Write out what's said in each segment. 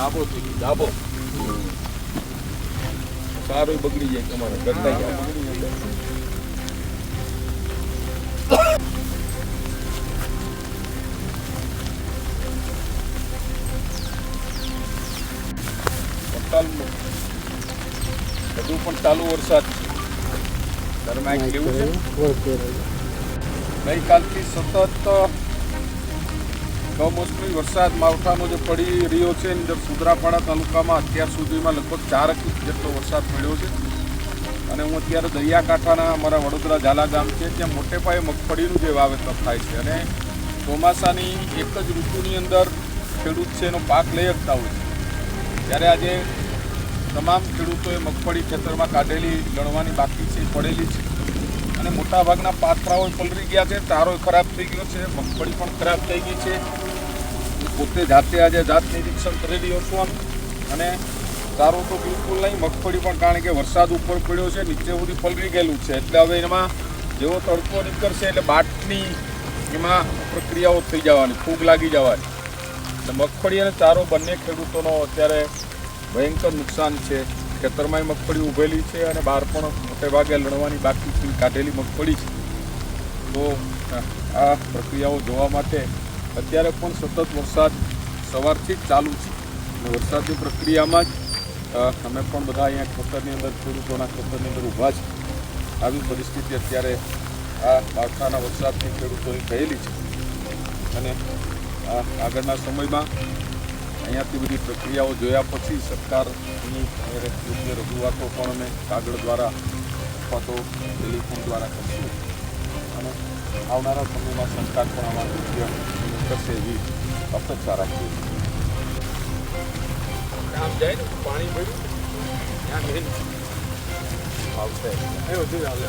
ડાબો થઈ ગયો ડાબો. સારું બગડી જાય તમારે ગયા. વરસાદનું હજુ પણ ચાલુ વરસાદ છે. એક કેવું છે. ગઈકાલથી સતત કમોસમી વરસાદ માવઠાનો જે પડી રહ્યો છે એની અંદર સુદરાપાડા તાલુકામાં અત્યાર સુધીમાં લગભગ ચાર ઇંચ જેટલો વરસાદ પડ્યો છે. અને હું અત્યારે દરિયાકાંઠાના અમારા વડોદરા ઝાલા ગામ છે, ત્યાં મોટે પાયે મગફળીનું જે વાવેતર થાય છે અને ચોમાસાની એક જ ઋતુની અંદર ખેડૂત છે એનો પાક લઈ શકતા હોય છે. ત્યારે આજે તમામ ખેડૂતોએ મગફળી ખેતરમાં કાઢેલી, લણવાની બાકી છે, પડેલી છે. અને મોટાભાગના પાથરાઓ પલરી ગયા છે. તારો ખરાબ થઈ ગયો છે. મગફળી પણ ખરાબ થઈ ગઈ છે. પોતે જાતે આજે જાત નિરીક્ષણ કરી રહ્યો છું. અને તારો તો બિલકુલ નહીં, મગફળી પણ કારણ કે વરસાદ ઉપર પડ્યો છે, નીચે સુધી પલરી ગયેલું છે. એટલે હવે એમાં જેવો તડકો નીકળશે એટલે બાટની એમાં પ્રક્રિયાઓ થઈ જવાની, ફૂગ લાગી જવાની. એટલે મગફળી અને ચારો બંને ખેડૂતોનો અત્યારે ભયંકર નુકસાન છે. ખેતરમાંય મગફળી ઉભેલી છે અને બહાર પણ મોટે ભાગે લણવાની બાકી કાઢેલી મગફળી છે. તો, આ પ્રક્રિયાઓ જોવા માટે અત્યારે પણ સતત વરસાદ સવારથી જ ચાલુ છે. વરસાદની પ્રક્રિયામાં જ અમે પણ બધા અહીંયા ખેતરની અંદર, ખેડૂતોના ખેતરની અંદર ઊભા છે. આવી પરિસ્થિતિ અત્યારે આ માવઠાના વરસાદથી ખેડૂતોની થયેલી છે. અને આગળના સમયમાં અહીંયાથી બધી પ્રક્રિયાઓ જોયા પછી સરકારની યોગ્ય રજૂઆતો પણ અમે કાગળ દ્વારા અથવા તો ટેલિફોન દ્વારા કરશું અને આવનારા સમયમાં સરકાર પણ આમાં યોગ્ય કરશે એવી અપેક્ષા રાખીએ આમ જાય ને પાણી પડ્યું ત્યાં મેન આવશે એ બધું આવે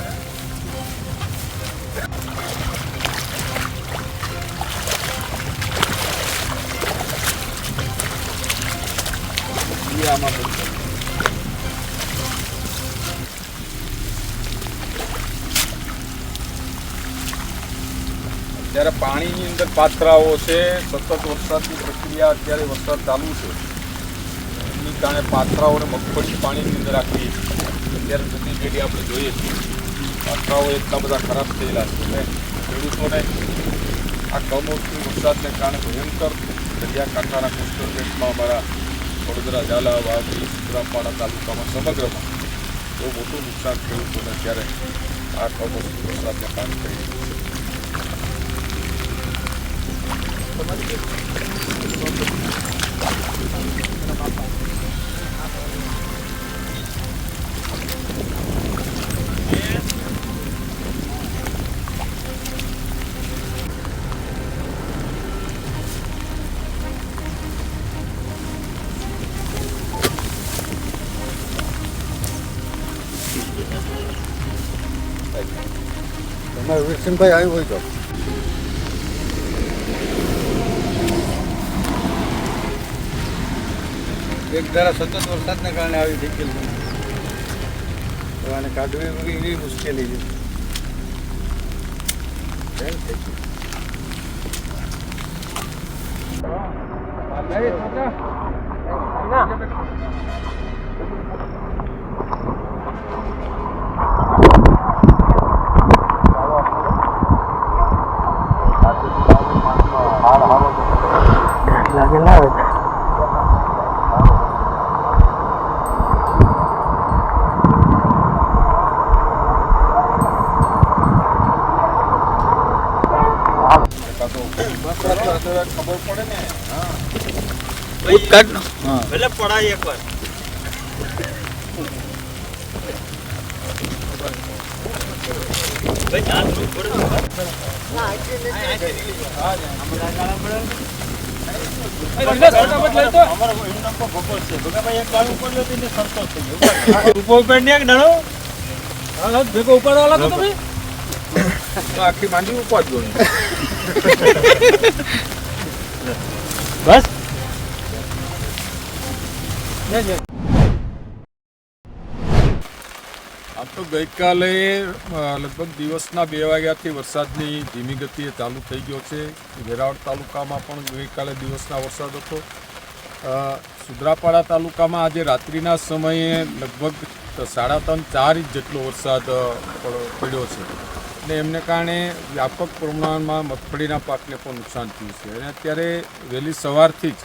એ આમાં બધું જ્યારે પાણીની અંદર પાથરાઓ છે, સતત વરસાદની પ્રક્રિયા અત્યારે વરસાદ ચાલુ છે. એની કારણે પાથરાઓને મગફળી પાણીની અંદર આખી અત્યારે જતી પેઢી આપણે જોઈએ છીએ. પાથરાઓ એટલા બધા ખરાબ થયેલા છે અને ખેડૂતોને આ કમોસમી વરસાદને કારણે ભયંકર દરિયાકાંઠાના કોસ્ટલ બેલ્ટમાં અમારા વડોદરા, ઝાલા, વાવડી સુત્રાપાડા તાલુકામાં સમગ્રમાં બહુ મોટું નુકસાન ખેડૂતોને અત્યારે આ કમોસમી વરસાદને કારણે થઈ તમારે વિરસનભાઈ આવ્યું હોય તો એક ધારા સતત વરસાદને કારણે આવી થઈ ગયેલું કાઢવી એવી મુશ્કેલી છે કેમ થઈ ગયું? કાં તો વરસાદ તો અત્યારે ખબર પડે ને. હા. ઉત્કાટ હા. ભલે પડાય એકવાર. ભાઈ થોડું ભેગો ઉપાડવા લાગો તમે? આખી માંડી ઉપાડજો. બસ. આમ તો ગઈકાલે લગભગ દિવસના બે વાગ્યાથી વરસાદની ધીમી ગતિએ ચાલુ થઈ ગયો છે. વેરાવળ તાલુકામાં પણ ગઈકાલે દિવસના વરસાદ હતો. સુદ્રાપાડા તાલુકામાં આજે રાત્રિના સમયે લગભગ સાડા ત્રણ ચાર ઇંચ જેટલો વરસાદ પડ્યો છે. અને એમને કારણે વ્યાપક પ્રમાણમાં મગફળીના પાકને પણ નુકસાન થયું છે. અને અત્યારે વહેલી સવારથી જ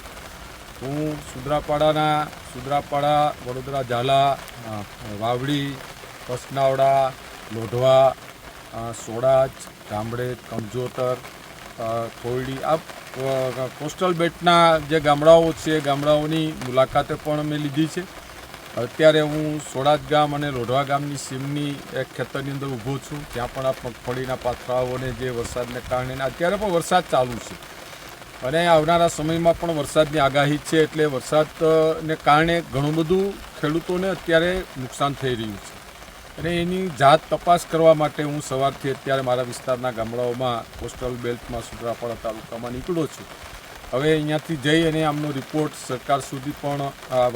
હું સુદ્રાપાડાના, સુદ્રાપાડા, વડોદરા, ઝાલા વાવડી કસનાવડા લોઢવા સોડાજ ગામડે કમજોતર ખોરડી આ કોસ્ટલ બેટના જે ગામડાઓ છે, ગામડાઓની મુલાકાતે પણ મેં લીધી છે. અત્યારે હું સોડાજ ગામ અને લોઢવા ગામની સીમની એક ખેતરની અંદર ઊભો છું. ત્યાં પણ આ મગફળીના પાથરાઓને જે વરસાદને કારણે અત્યારે પણ વરસાદ ચાલુ છે. અને આવનારા સમયમાં પણ વરસાદની આગાહી છે એટલે વરસાદને કારણે ઘણું બધું ખેડૂતોને અત્યારે નુકસાન થઈ રહ્યું છે. અને એની જાત તપાસ કરવા માટે હું સવારથી અત્યારે મારા વિસ્તારના ગામડાઓમાં કોસ્ટલ બેલ્ટમાં સુત્રાપાડા તાલુકામાં નીકળ્યો છું. હવે અહીંયાથી જઈ અને આમનો રિપોર્ટ સરકાર સુધી પણ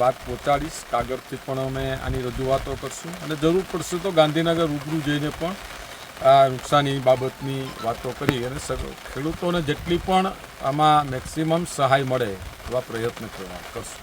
વાત પહોંચાડીશ. કાગળથી પણ અમે આની રજૂઆતો કરશું. અને જરૂર પડશે તો ગાંધીનગર રૂબરૂ જઈને પણ આ નુકસાની બાબતની વાતો કરી અને ખેડૂતોને જેટલી પણ આમાં મેક્સિમમ સહાય મળે એવા પ્રયત્ન કરવા કરશું.